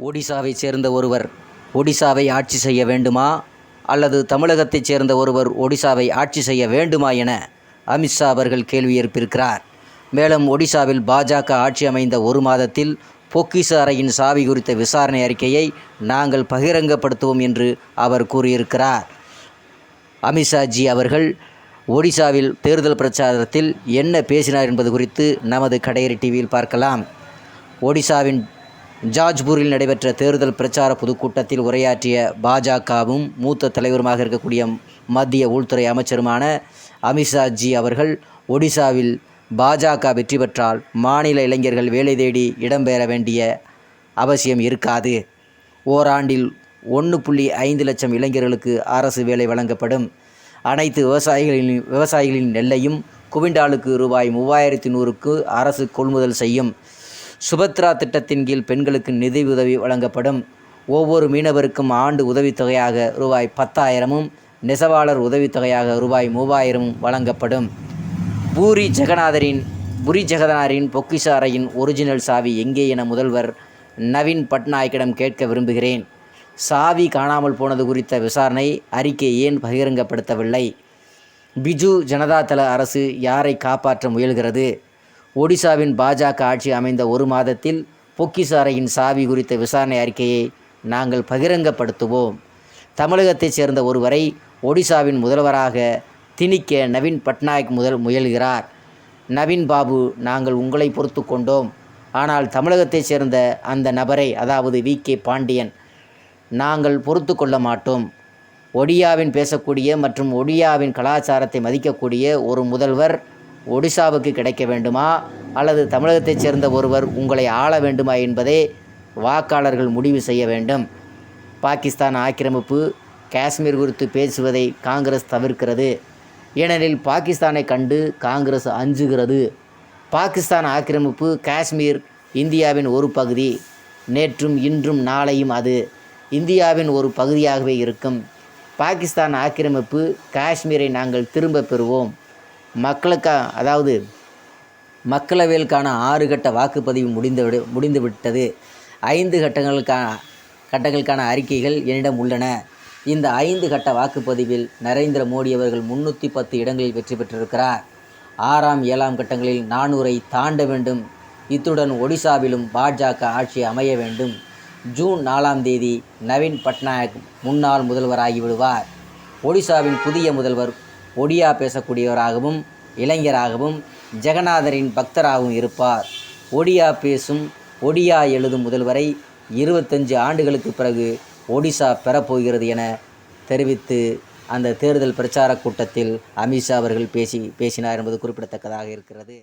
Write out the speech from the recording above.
ஒடிசாவை சேர்ந்த ஒருவர் ஒடிசாவை ஆட்சி செய்ய வேண்டுமா? அல்லது தமிழகத்தைச் சேர்ந்த ஒருவர் ஒடிசாவை ஆட்சி செய்ய வேண்டுமா என அமித்ஷா அவர்கள் கேள்வி எழுப்பியிருக்கிறார். மேலும் ஒடிசாவில் பாஜக ஆட்சி அமைந்த ஒரு மாதத்தில் பொக்கிஷ அறையின் சாவி குறித்த விசாரணை அறிக்கையை நாங்கள் பகிரங்கப்படுத்துவோம் என்று அவர் கூறியிருக்கிறார். அமித்ஷாஜி அவர்கள் ஒடிசாவில் தேர்தல் பிரச்சாரத்தில் என்ன பேசினார் என்பது குறித்து நமது கடையரி டிவியில் பார்க்கலாம். ஒடிசாவின் ஜாஜ்பூரில் நடைபெற்ற தேர்தல் பிரச்சார பொதுக்கூட்டத்தில் உரையாற்றிய பாஜகவும் மூத்த தலைவருமாக இருக்கக்கூடிய மத்திய உள்துறை அமைச்சருமான அமித்ஷாஜி அவர்கள் ஒடிசாவில் பாஜக வெற்றி பெற்றால் மாநில இளைஞர்கள் வேலை தேடி இடம்பெற வேண்டிய அவசியம் இருக்காது. ஓராண்டில் ஒன்று புள்ளி ஐந்து லட்சம் இளைஞர்களுக்கு அரசு வேலை வழங்கப்படும். அனைத்து விவசாயிகளின் விவசாயிகளின் நெல்லையும் குவிண்டாலுக்கு ரூபாய் மூவாயிரத்தி நூறுக்கு அரசு கொள்முதல் செய்யும். சுபத்ரா திட்டத்தின் கீழ் பெண்களுக்கு நிதி உதவி வழங்கப்படும். ஒவ்வொரு மீனவருக்கும் ஆண்டு உதவித்தொகையாக ரூபாய் பத்தாயிரமும் நெசவாளர் உதவித்தொகையாக ரூபாய் மூவாயிரமும் வழங்கப்படும். பூரி ஜெகநாதரின் புரி ஜெகநாதரின் பொக்கிஷ அறையின் ஒரிஜினல் சாவி எங்கே என முதல்வர் நவீன் பட்நாயக்கிடம் கேட்க விரும்புகிறேன். சாவி காணாமல் போனது குறித்த விசாரணை அறிக்கை ஏன் பகிரங்கப்படுத்தவில்லை? பிஜு ஜனதாதள அரசு யாரை காப்பாற்ற முயல்கிறது? ஒடிசாவின் பாஜக ஆட்சி அமைந்த ஒரு மாதத்தில் பொக்கிசாரையின் சாவி குறித்த விசாரணை அறிக்கையை நாங்கள் பகிரங்கப்படுத்துவோம். தமிழகத்தைச் சேர்ந்த ஒருவரை ஒடிசாவின் முதல்வராக திணிக்க நவீன் பட்நாயக் முதல் முயல்கிறார். நவீன் பாபு நாங்கள் உங்களை பொறுத்து கொண்டோம். ஆனால் தமிழகத்தைச் சேர்ந்த அந்த நபரை அதாவது வி. கே. பாண்டியன் நாங்கள் பொறுத்து கொள்ள மாட்டோம். ஒடியாவின் பேசக்கூடிய மற்றும் ஒடியாவின் கலாச்சாரத்தை மதிக்கக்கூடிய ஒரு முதல்வர் ஒடிசாவுக்கு கிடைக்க வேண்டுமா? அல்லது தமிழகத்தைச் சேர்ந்த ஒருவர் உங்களை ஆள வேண்டுமா என்பதை வாக்காளர்கள் முடிவு செய்ய வேண்டும். பாகிஸ்தான் ஆக்கிரமிப்பு காஷ்மீர் குறித்து பேசுவதை காங்கிரஸ் தவிர்க்கிறது. ஏனெனில் பாகிஸ்தானை கண்டு காங்கிரஸ் அஞ்சுகிறது. பாகிஸ்தான் ஆக்கிரமிப்பு காஷ்மீர் இந்தியாவின் ஒரு பகுதி. நேற்றும் இன்றும் நாளையும் அது. இந்தியாவின் ஒரு பகுதியாகவே இருக்கும். பாகிஸ்தான் ஆக்கிரமிப்பு காஷ்மீரை நாங்கள் திரும்ப பெறுவோம். மக்களுக்கா அதாவது மக்களவையிற்கான ஆறு கட்ட வாக்குப்பதிவு முடிந்து விடு முடிந்து விட்டது. ஐந்து கட்டங்களுக்கான கட்டங்களுக்கான அறிக்கைகள் என்னிடம் உள்ளன. இந்த ஐந்து கட்ட வாக்குப்பதிவில் நரேந்திர மோடி அவர்கள் முன்னூற்றி பத்து இடங்களில் வெற்றி பெற்றிருக்கிறார். ஆறாம் ஏழாம் கட்டங்களில் நானூரை தாண்ட வேண்டும். இத்துடன் ஒடிசாவிலும் பாஜக ஆட்சி அமைய வேண்டும். ஜூன் நாலாம் தேதி நவீன் பட்நாயக் முன்னாள் முதல்வராகி விடுவார். ஒடிசாவின் புதிய முதல்வர் ஒடியா பேசக்கூடியவராகவும் இளைஞராகவும் ஜெகநாதரின் பக்தராகவும் இருப்பார். ஒடியா பேசும் ஒடியா எழுதும் முதல்வரை இருபத்தஞ்சு ஆண்டுகளுக்கு பிறகு ஒடிசா பெறப்போகிறது என தெரிவித்து அந்த தேர்தல் பிரச்சார கூட்டத்தில் அமித்ஷா அவர்கள் பேசி பேசினார் என்பது குறிப்பிடத்தக்கதாக இருக்கிறது.